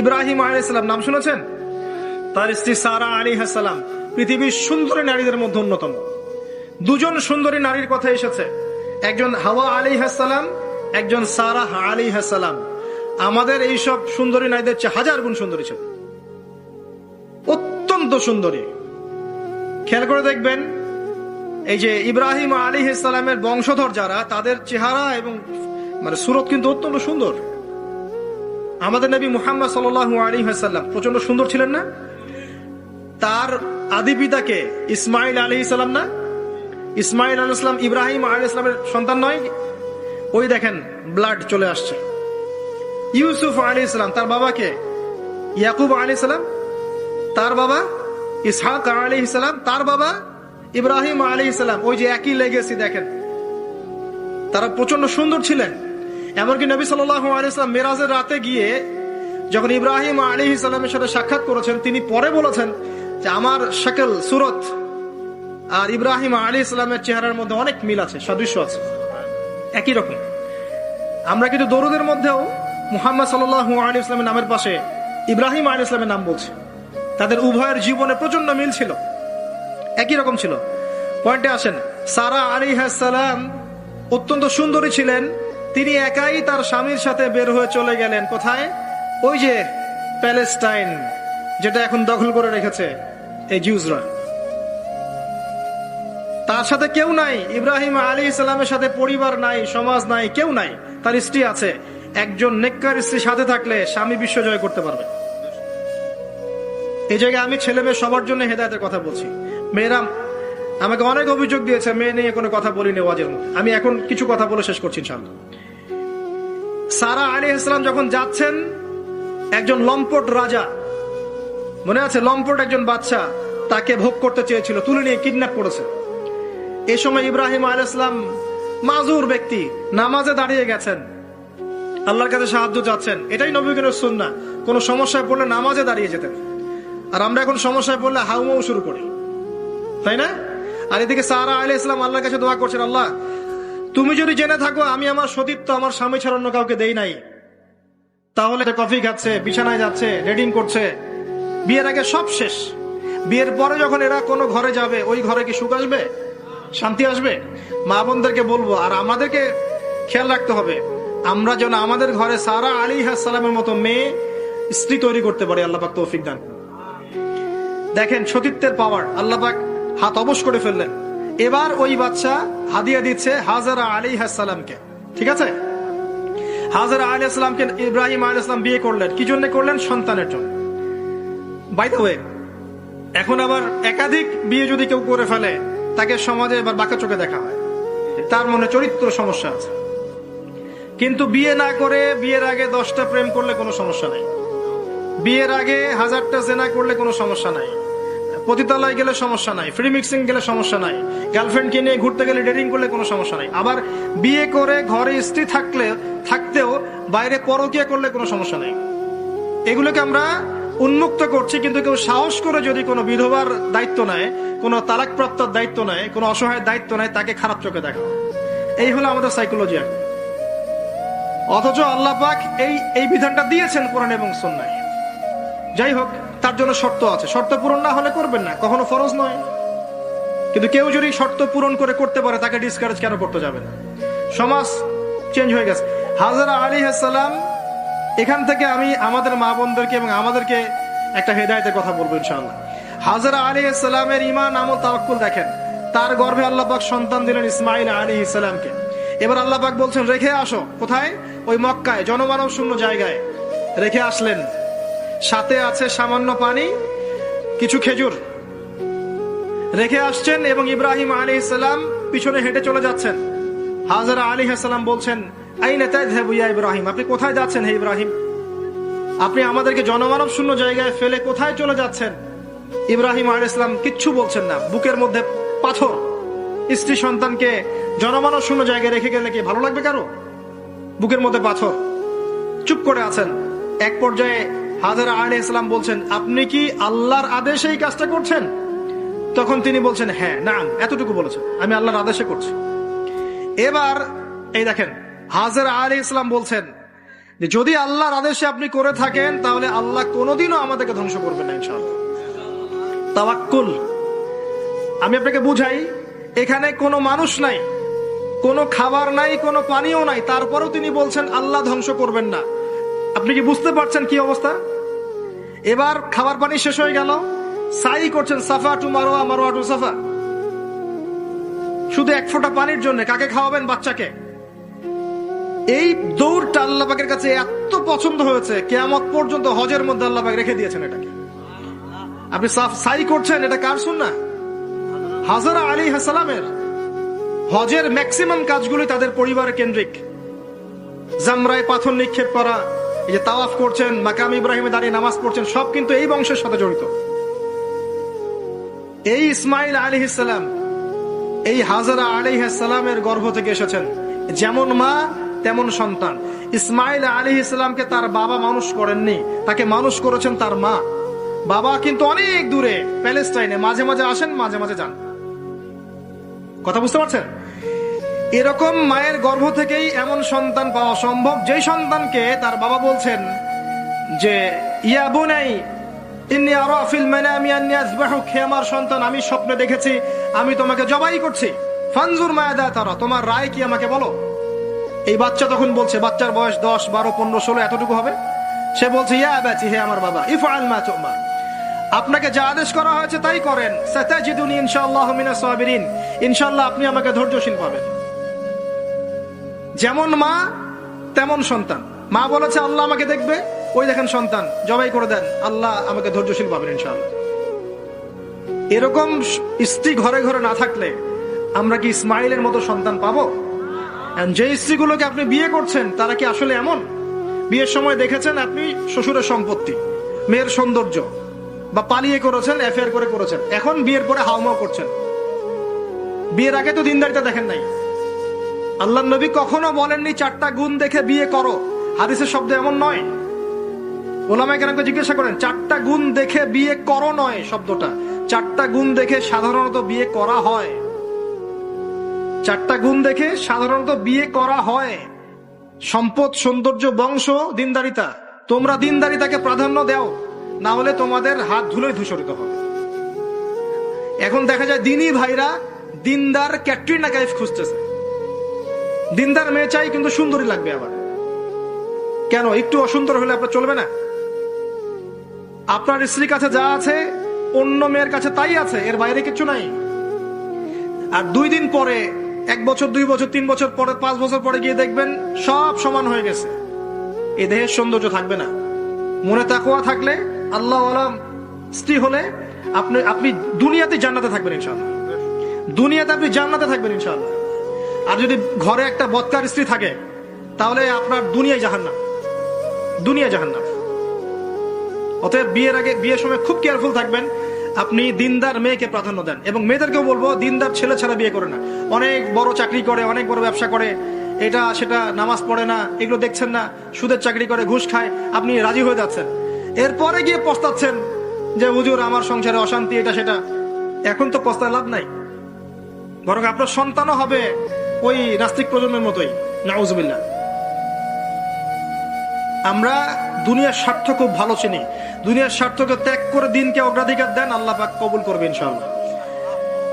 ইব্রাহিম আলাইসালাম নাম শুনেছেন? তার স্ত্রী সারা আলী হাসালাম পৃথিবীর সুন্দরী নারীদের মধ্যে অন্যতম। দুজন সুন্দরী নারীর কথা এসেছে। একজন হাওয়া আলী হাসালাম একজন সারা আলী হাসালাম আমাদের এইসব সুন্দরী নারীদের চেয়ে হাজার গুণ সুন্দরী ছিল। অত্যন্ত সুন্দরী। খেয়াল করে দেখবেন, এই যে ইব্রাহিম আলী ইসলামের বংশধর যারা, তাদের চেহারা এবং মানে সুরত কিন্তু অত্যন্ত সুন্দর। আমাদের নবী মুহাম্মদ সাল আলী হাসাল্লাম প্রচণ্ড সুন্দর ছিলেন না? তার আদি পিতাকে ইসমাইল আলী ইসলাম না? ইসমাইল আলী ইসলাম ইব্রাহিম আলী ইসলামের সন্তান নয়? ওই দেখেন ব্লাড চলে আসছে। ইউসুফ আলী ইসলাম তার বাবাকে ইয়াকুব আলী ইসলাম তার বাবা ইসহাক আলী ইসলাম তার বাবা ইব্রাহিম আলী ইসলাম ওই যে একই লেগেছি দেখেন। তারা প্রচণ্ড সুন্দর ছিলেন। এমনকি নবী সাল্লাম মেরাজের রাতে গিয়ে যখন ইব্রাহিম আলী ইসলামের সাথে সাক্ষাৎ করেছেন, তিনি পরে বলেছেন যে আমার শাকল, সুরত আর ইব্রাহিম আলী ইসলামের চেহারার মধ্যে অনেক মিল আছে, সাদৃশ্য আছে। একই রকম। আমরা কিন্তু দরুদের মধ্যেও মুহাম্মদ সাল্লাহ আলী ইসলামের নামের পাশে ইব্রাহিম আলী ইসলামের নাম বলছি। তাদের উভয়ের জীবনে প্রচণ্ড মিল ছিল। একই রকম ছিল। পয়েন্টে আসেন, সারা আলী সালাম অত্যন্ত সুন্দরী ছিলেন তিনি একাই তার স্বামীর সাথে বের হয়ে চলে গেলেন। কোথায়? ওই যে প্যালেস্টাইন, যেটা এখন দখল করে রেখেছে এই জিউজরা তার সাথে কেউ নাই, ইব্রাহিম আলী ইসলামের সাথে পরিবার নাই, সমাজ নাই, কেউ নাই। তার স্ত্রী আছে। একজন নেককার স্ত্রী সাথে থাকলে স্বামী বিশ্ব জয় করতে পারবে। এই জায়গায় আমি ছেলে মেয়ে সবার জন্য হেদায়তের কথা বলছি। মেয়েরা আমাকে অনেক অভিযোগ দিয়েছে, মেয়ে নিয়ে কোনো কথা বলিনি ওয়াজের মধ্যে। আমি এখন কিছু কথা বলে শেষ করছি, ইনশাআল্লাহ। সারা আলী ইসলাম যখন যাচ্ছেন, একজন লম্পট রাজা, মনে আছে লম্পট একজন বাচ্চা তাকে ভোগ করতে চেয়েছিল, তুলে নিয়ে কিডন্যাপ করেছে। এ সময় ইব্রাহিম আল ইসলাম মাজুর ব্যক্তি, নামাজে দাঁড়িয়ে গেছেন। আল্লাহর কাছে সাহায্য চাচ্ছেন। এটাই নবীগণের সুন্না কোনো সমস্যায় পড়লে নামাজে দাঁড়িয়ে যেতেন। আর আমরা এখন সমস্যায় পড়লে হাউমাউ শুরু করি। তাই না? আর এদিকে সারা আলী ইসলাম আল্লাহর কাছে দোয়া করছেন, আল্লাহ তুমি যদি জেনে থাকো, আমি আমার সতীত্ব আমার স্বামী ছাড়া অন্য কাউকে দেই নাই। তাহলে কফি খাচ্ছে, বিছানায় যাচ্ছে রেডিং করছে। বিয়ের আগে সব শেষ। বিয়ের পরে যখন এরা কোনো ঘরে যাবে, ওই ঘরে কি সুখ আসবে? শান্তি আসবে? মা বোনদেরকে বলব, আর আমাদেরকে খেয়াল রাখতে হবে, আমরা যেন আমাদের ঘরে সারা আলী সালামের মতো মেয়ে, স্ত্রী তৈরি করতে পারি আল্লাপাক তৌফিক দান দেখেন, সতীত্বের পাওয়ার আল্লাপাক হাত অবশ করে ফেললেন। এবার ওই বাচ্চা হাদিয়া দিচ্ছে হাজারা আলী সালামকে। ঠিক আছে? হাজারা আলী আসলামকে ইব্রাহিম আলী আসলাম বিয়ে করলেন। কি জন্য করলেন? সন্তানের জন্য। বাই দ্য ওয়ে এখন আবার একাধিক বিয়ে যদি কেউ করে ফেলে, তাকে সমাজে এবার বাঁকা চোখে দেখা হয়। তার মনে চরিত্র সমস্যা আছে। কিন্তু বিয়ে না করে বিয়ের আগে দশটা প্রেম করলে কোনো সমস্যা নাই। বিয়ের আগে হাজারটা জেনা করলে কোনো সমস্যা নাই। পতিতালয় গেলে সমস্যা নাই ফ্রি মিক্সিং গেলে সমস্যা নাই গার্লফ্রেন্ডকে নিয়ে ঘুরতে গেলে ডেটিং করলে কোনো সমস্যা নাই। আবার বিয়ে করে ঘরে স্ত্রী থাকলে, থাকতেও বাইরে পরকিয়া করলে কোনো সমস্যা নাই। এগুলোকে আমরা উন্মুক্ত করছি, কিন্তু কেউ সাহস করে যদি কোনো বিধবার দায়িত্ব নেয়, কোনো তালাকপ্রাপ্তর দায়িত্ব নেয়, কোনো অসহায়ের দায়িত্ব নেয়, তাকে খারাপ চোখে দেখা। এই হলো আমাদের সাইকোলজি অথচ আল্লাহ পাক এই এই বিধানটা দিয়েছেন কোরআন এবং সন্ন্যায় যাই হোক তার জন্য শর্ত আছে। শর্ত পূরণ না হলে করবেন না। কখনো ফরজ নয়। কিন্তু কেউ যদি শর্ত পূরণ করে করতে পারে, তাকে ডিসকারেজ কেন করতে যাবে না? সমাজ চেঞ্জ হয়ে গেছে। হাজারা আলী সালাম এখান থেকে আমি আমাদের মা বোনদেরকে এবং আমাদেরকে একটা হেদায়তের কথা বলব ইনশাআল্লাহ। হাজারা আলী সালামের ইমান আমল, তাওয়াক্কুল দেখেন। তার গর্ভে আল্লাহ পাক সন্তান দিলেন ইসমাইল আলী ইসলামকে এবার আল্লাহ পাক বলছেন, রেখে আসো। কোথায়? ওই মক্কায় জনমানব শূন্য জায়গায়। রেখে আসলেন। সাথে আছে সামান্য পানি, কিছু খেজুর। রেখে আসছেন এবং ইব্রাহিম আলী ইসলাম পিছনে হেঁটে চলে যাচ্ছেন। হাজারা আলী হাসালাম বলছেন, আইনে তাই ইয়া ইব্রাহিম? আপনি কোথায় যাচ্ছেন হে ইব্রাহিম? আপনি আমাদেরকে জনমানব শূন্য জায়গায় ফেলে কোথায় চলে যাচ্ছেন? ইব্রাহিম আলী ইসলাম কিচ্ছু বলছেন না। বুকের মধ্যে পাথর। স্ত্রী সন্তানকে জনমানব শূন্য জায়গায় রেখে গেলে কি ভালো লাগবে কারও? বুকের মধ্যে পাথর। চুপ করে আছেন। এক পর্যায়ে হাজারা আলী ইসলাম বলছেন, আপনি কি আল্লাহর আদেশে এই কাজটা করছেন? তখন তিনি বলছেন হ্যাঁ না এতটুকু বলেছেন। আমি আল্লাহর আদেশে করছি। এবার এই দেখেন, হাজার আলী ইসলাম বলছেন যে, যদি আল্লাহর আদেশে আপনি করে থাকেন, তাহলে আল্লাহ কোনোদিনও আমাদেরকে ধ্বংস করবেন না, ইনশাআল্লাহ। তাওয়াক্কুল। আমি আপনাকে বুঝাই, এখানে কোনো মানুষ নাই, কোনো খাবার নাই, কোনো পানিও নাই, তারপরেও তিনি বলছেন, আল্লাহ ধ্বংস করবেন না। আপনি কি বুঝতে পারছেন কি অবস্থা? এবার খাবার পানি শেষ হয়ে গেল। সাই করছেন Safa to Marwah Marwah to Safa. শুধু এক ফোঁটা পানির জন্য কাকে খাওয়াবেন বাচ্চাকে? এই দৌড়টা আল্লাহ পাকের কাছে এত পছন্দ হয়েছে, কেয়ামত পর্যন্ত হজের মধ্যে আল্লাপাক রেখে দিয়েছেন এটাকে। আপনি সাই করছেন, এটা কার শুন না হাজারা আলী হাসালামের হজের ম্যাক্সিমাম কাজগুলি তাদের পরিবার কেন্দ্রিক। জামরায় পাথর নিক্ষেপ করা এই যে তাওয়াফ করছেন, মাকাম ইব্রাহিমে দাঁড়িয়ে নামাজ পড়ছেন, সব কিন্তু এই বংশের সাথে জড়িত। এই ইসমাইল আলী এই হাজারা আলী গর্ভ থেকে এসেছেন। যেমন মা, তেমন সন্তান। ইসমাইল আলী ইসলামকে তার বাবা মানুষ করেননি, তাকে মানুষ করেছেন তার মা। বাবা কিন্তু অনেক দূরে, প্যালেস্টাইনে, মাঝে মাঝে আসেন, মাঝে মাঝে যান। কথা বুঝতে পারছেন? এরকম মায়ের গর্ভ থেকেই এমন সন্তান পাওয়া সম্ভব, যেই সন্তানকে তার বাবা বলছেন যে, ইয়া বোনাই, ইন্নি আরা ফিল মানামি আন্নি আযবাহুক হে আমার সন্তান, আমি স্বপ্নে দেখেছি, আমি তোমাকে জবাই করছি। ফানজুর মায়াদা তারা, তোমার রায় কি আমাকে বলো? এই বাচ্চা তখন বলছে, বাচ্চার বয়স দশ, বারো, পনেরো, ষোলো, এতটুকু হবে? সে বলছে, ইয়া আবাচি, হে আমার বাবা, ইফআল মা তুমা। আপনাকে যা আদেশ করা হয়েছে তাই করেন। সাতাজিদুনি ইনশাআল্লাহ মিনাস সাবিরিন। ইনশাআল্লাহ আপনি আমাকে ধৈর্যশীল পাবেন যেমন মা, তেমন সন্তান। মা বলেছে, আল্লাহ আমাকে দেখবে। ওই দেখেন সন্তান, জবাই করে দেন, আল্লাহ আমাকে ধৈর্যশীল পাবেন ইনশাআল্লাহ। এরকম স্ত্রী ঘরে ঘরে না থাকলে আমরা কি ইসমাইলের মতো সন্তান পাবো? যে স্ত্রীগুলোকে আপনি বিয়ে করছেন, তারা কি আসলে এমন? বিয়ের সময় দেখেছেন আপনি শ্বশুরের সম্পত্তি, মেয়ের সৌন্দর্য, বা পালিয়ে করেছেন অ্যাফেয়ার করে করেছেন। এখন বিয়ের পরে হাওমাও করছেন। বিয়ের আগে তো দিনদারিতা দেখেন নাই। আল্লাহ নবী কখনো বলেননি, চারটা গুণ দেখে বিয়ে করো। হাদিসের শব্দ এমন নয়। ওলামাই কেন জিজ্ঞাসা করেন, চারটা গুণ দেখে বিয়ে করো নয়? শব্দটা। চারটা গুণ দেখে সাধারণত বিয়ে করা হয়। চারটা গুণ দেখে সাধারণত বিয়ে করা হয়। সম্পদ, সৌন্দর্য, বংশ, দিনদারিতা, তোমরা দিনদারিতাকে প্রাধান্য দাও, না হলে তোমাদের হাত ধুলোই ধূসরিত হবে। এখন দেখা যায় দিনই ভাইরা দিনদার ক্যাটরিনা কাইফ খুঁজতেছে। দিনদার মেয়ে চাই, কিন্তু সুন্দরী লাগবে আবার। কেন, একটু অসুন্দর হলে আপনার চলবে না? আপনার স্ত্রীর কাছে যা আছে, অন্য মেয়ের কাছে তাই আছে, এর বাইরে কিছু নাই। আর দুই দিন পরে, এক বছর, দুই বছর, তিন বছর পরে, পাঁচ বছর পরে গিয়ে দেখবেন, সব সমান হয়ে গেছে। এ দেহের সৌন্দর্য থাকবে না। মনে তাকুয়া থাকলে, আল্লাহ আলাম, স্ত্রী হলে আপনি আপনি দুনিয়াতে জান্নাতে থাকবেন ইনশাল্লাহ দুনিয়াতে আপনি জান্নাতে থাকবেন ইনশাল্লাহ আর যদি ঘরে একটা বৎকার স্ত্রী থাকে, তাহলে আপনার দুনিয়ায় জাহান্নাম। দুনিয়া জাহান্নাম। অতএব বিয়ের আগে, বিয়ের সময় খুব কেয়ারফুল থাকবেন। আপনি দিনদার মেয়েকে প্রাধান্য দেন। এবং মেয়েদেরকেও বলব, দিনদার ছেলে ছাড়া বিয়ে করে না। অনেক বড় চাকরি করে, অনেক বড় ব্যবসা করে। এটা, সেটা, নামাজ পড়ে না, এগুলো দেখছেন না। সুদের চাকরি করে, ঘুষ খায়। আপনি রাজি হয়ে যাচ্ছেন। এরপরে গিয়ে পস্তাচ্ছেন যে, হুজুর, আমার সংসারে অশান্তি, এটা, সেটা। এখন তো পস্তায় লাভ নাই। বরং আপনার সন্তানও হবে। ওই নাস্তিক প্রজন্মের মতোই। নাউজুবিল্লাহ। আমরা দুনিয়ার স্বার্থ খুব ভালো চিনি। দুনিয়ার স্বার্থকে ত্যাগ করে দিনকে অগ্রাধিকার দেন আল্লাহ পাক কবুল করবে ইনশাআল্লাহ।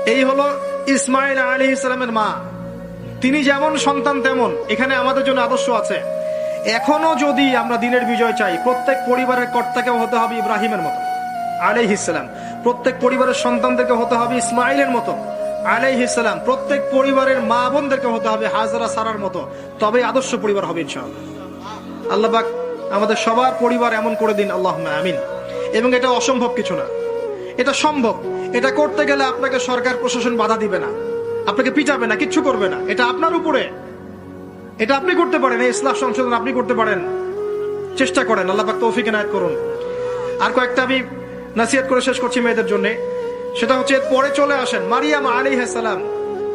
এই হলো ইসমাইল আলী ইসলামের মা। তিনি যেমন সন্তান তেমন, এখানে আমাদের জন্য আদর্শ আছে। এখনও যদি আমরা দিনের বিজয় চাই, প্রত্যেক পরিবারের কর্তাকে হতে হবে ইব্রাহিমের মতো আলাই ইসলাম প্রত্যেক পরিবারের সন্তানদেরকে হতে হবে ইসমাইলের মতো। আলাই ইসলাম প্রত্যেক পরিবারের মা বোনদেরকে হতে হবে হাজারা সারার মতো। তবে আদর্শ পরিবার হবে ইনশাআল্লাহ। আল্লাহবাক আমাদের সবার পরিবার এমন করে দিন আল্লাহ আমিন। এবং এটা অসম্ভব কিছু না। এটা সম্ভব। এটা করতে গেলে আপনাকে সরকার প্রশাসন বাধা দিবে না। আপনাকে পিটাবে না, কিচ্ছু করবে না। এটা আপনার উপরে। এটা আপনি করতে পারেন, এই ইসলাম সংশোধন আপনি করতে পারেন। চেষ্টা করেন আল্লাহ পাক তৌফিক এনায়ত করুন। আর কয়েকটা আমি নাসিহাত করে শেষ করছি মেয়েদের জন্য। সেটা হচ্ছে পরে চলে আসেন মারিয়াম আলী সালাম।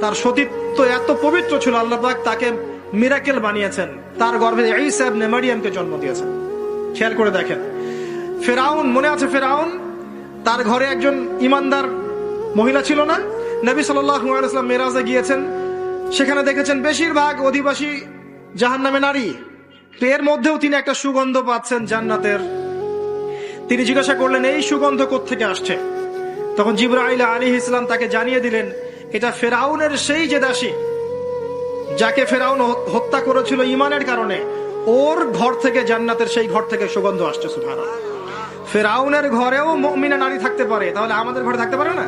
তার সতীত্ব এত পবিত্র ছিল, আল্লাহ তাকে মিরাকেল বানিয়েছেন। তার গর্ভে ঈসা ইবনে মারিয়ামকে জন্ম দিয়েছেন। খেয়াল করে দেখেন। ফেরাউন, মনে আছে ফেরাউন? তার ঘরে একজন ইমানদার মহিলা ছিল না? নবী সাল্লাম মেরাজে গিয়েছেন। সেখানে দেখেছেন বেশিরভাগ অধিবাসী জাহান নামে নারী। তো এর মধ্যেও তিনি একটা সুগন্ধ পাচ্ছেন জান্নাতের। তিনি জিজ্ঞাসা করলেন, এই সুগন্ধ থেকে আসছে? তখন জিব্রাইল আলী ইসলাম তাকে জানিয়ে দিলেন, এটা ফেরাউনের সেই যে দাসী, যাকে ফেরাউন হত্যা করেছিল ইমানের কারণে, ওর ঘর থেকে জান্নাতের সেই ঘর থেকে সুগন্ধ আসছে সুভান ফেরাউনের ঘরেও মমিনা নারী থাকতে পারে, তাহলে আমাদের ঘরে থাকতে পারে না?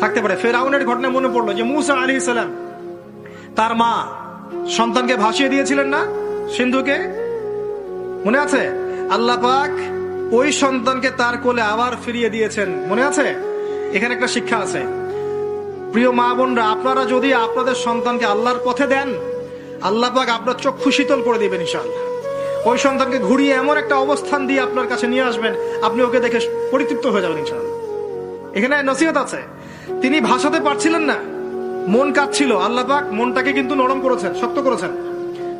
থাকতে পারে। ফেরাউনের ঘটনা মনে পড়ল যে মুসা আলী ইসলাম তার মা সন্তানকে ভাসিয়ে দিয়েছিলেন না সিন্ধুকে? মনে আছে? আল্লাহ পাক ওই সন্তানকে তার কোলে আবার ফিরিয়ে দিয়েছেন। মনে আছে? এখানে একটা শিক্ষা আছে। প্রিয় মা বোনরা, আপনারা যদি আপনাদের সন্তানকে আল্লাহর পথে দেন, আল্লাহ পাক আপনার চক্ষু শীতল করে দিবেন ইনশাআল্লাহ। ওই সন্তানকে ঘুরিয়ে এমন একটা অবস্থান দিয়ে আপনার কাছে নিয়ে আসবেন, আপনি ওকে দেখে পরিতৃপ্ত হয়ে যাবেন ইনশাআল্লাহ। এখানে নসিহত আছে। তিনি ভাসাতে পারছিলেন না। মন কাঁদছিল। আল্লাহ পাক মনটাকে কিন্তু নরম করেছেন, শক্ত করেছেন।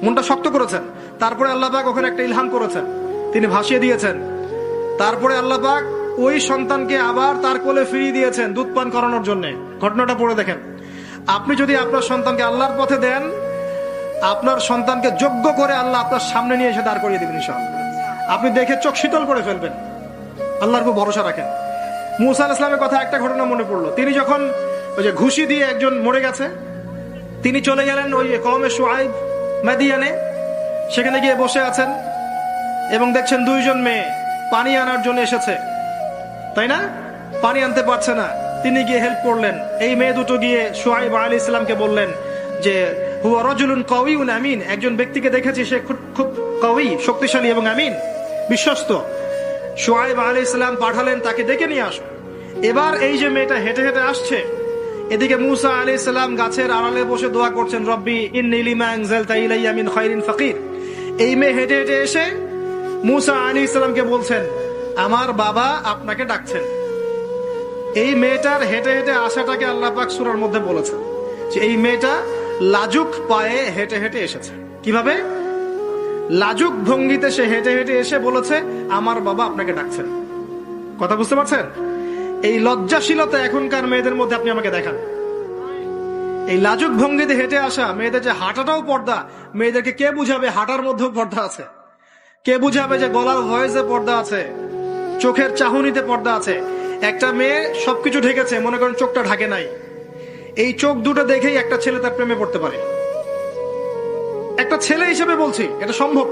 মনটা শক্ত করেছেন। তারপরে আল্লাহ পাক ওখানে একটা ইলহাম করেছেন। তিনি ভাসিয়ে দিয়েছেন। তারপরে আল্লাহ ওই সন্তানকে আবার তার কোলে ফিরিয়ে দিয়েছেন দুধ পান করানোর জন্য। ঘটনাটা পড়ে দেখেন। আপনি যদি আপনার সন্তানকে আল্লাহর পথে দেন, আপনার সন্তানকে যোগ্য করে আল্লাহ আপনার সামনে নিয়ে এসে দাঁড় করিয়ে দেবেন ইনশাআল্লাহ। আপনি দেখে চোখ শীতল করে ফেলবেন। আল্লাহর উপর ভরসা রাখেন। মুসা আল ইসলামের কথা একটা ঘটনা মনে পড়ল। তিনি যখন ওই যে ঘুষি দিয়ে একজন মরে গেছে, তিনি চলে গেলেন ওই কমে সোয়াইব মাদিয়ানে। সেখানে গিয়ে বসে আছেন এবং দেখছেন দুইজন মেয়ে। পানি আনার জন্য এসেছে। তাই না? পানি আনতে পারছে না। তিনি গিয়ে হেল্প করলেন। এই মেয়ে দুটো গিয়ে সোহাইব আলী ইসলামকে বললেন যে, হুয়া রজুলুন কউই উন আমিন। একজন ব্যক্তিকে দেখেছি সে খুব খুব কউই, শক্তিশালী এবং আমিন, বিশ্বস্ত। সোহাইব আলী ইসলাম পাঠালেন, তাকে ডেকে নিয়ে আসো। এবার এই যে মেয়েটা হেঁটে হেঁটে আসছে, এদিকে মুসা আলী ইসলাম গাছের আড়ালে বসে দোয়া করছেন, রব্বি ইন নিলিমা আনজাল তাইলাইয়া মিন খায়রিন ফাকির। এই মেয়ে হেঁটে হেঁটে এসে মুসা আলী ইসলামকে বলছেন, আমার বাবা আপনাকে ডাকছেন। এই মেয়েটার হেঁটে হেঁটে আসাটাকে আল্লাহ পাক সুরার মধ্যে বলেছেন যে, এই মেয়েটা লাজুক পায়ে হেঁটে হেঁটে এসেছে। কীভাবে? লাজুক ভঙ্গিতে সে হেঁটে হেঁটে এসে বলেছে, আমার বাবা আপনাকে ডাকছেন। কথা বুঝতে পারছেন? এই লজ্জাশীলতা এখনকার মেয়েদের মধ্যে আপনি আমাকে দেখান। এই লাজুক ভঙ্গিতে হেঁটে আসা মেয়েদের যে হাঁটাটাও পর্দা, মেয়েদেরকে কে বুঝাবে হাঁটার মধ্যেও পর্দা আছে? কে বুঝাবে যে গলার ভয়েসে পর্দা আছে? চোখের চাহনিতে পর্দা আছে। একটা মেয়ে সবকিছু ঢেকেছে, মনে করেন চোখটা ঢাকে নাই। এই চোখ দুটো দেখেই একটা ছেলে তার প্রেমে পড়তে পারে। একটা ছেলে হিসেবে বলছি, এটা সম্ভব।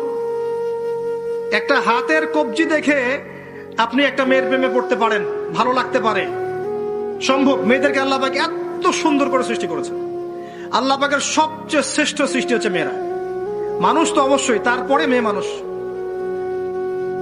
একটা হাতের কবজি দেখে আপনি একটা মেয়ের প্রেমে পড়তে পারেন, ভালো লাগতে পারে। সম্ভব, মেয়েদেরকে আল্লাহ পাক এত সুন্দর করে সৃষ্টি করেছে। আল্লাহ পাকের সবচেয়ে শ্রেষ্ঠ সৃষ্টি হচ্ছে মেয়েরা। মানুষ তো অবশ্যই, তারপরে মেয়ে মানুষ।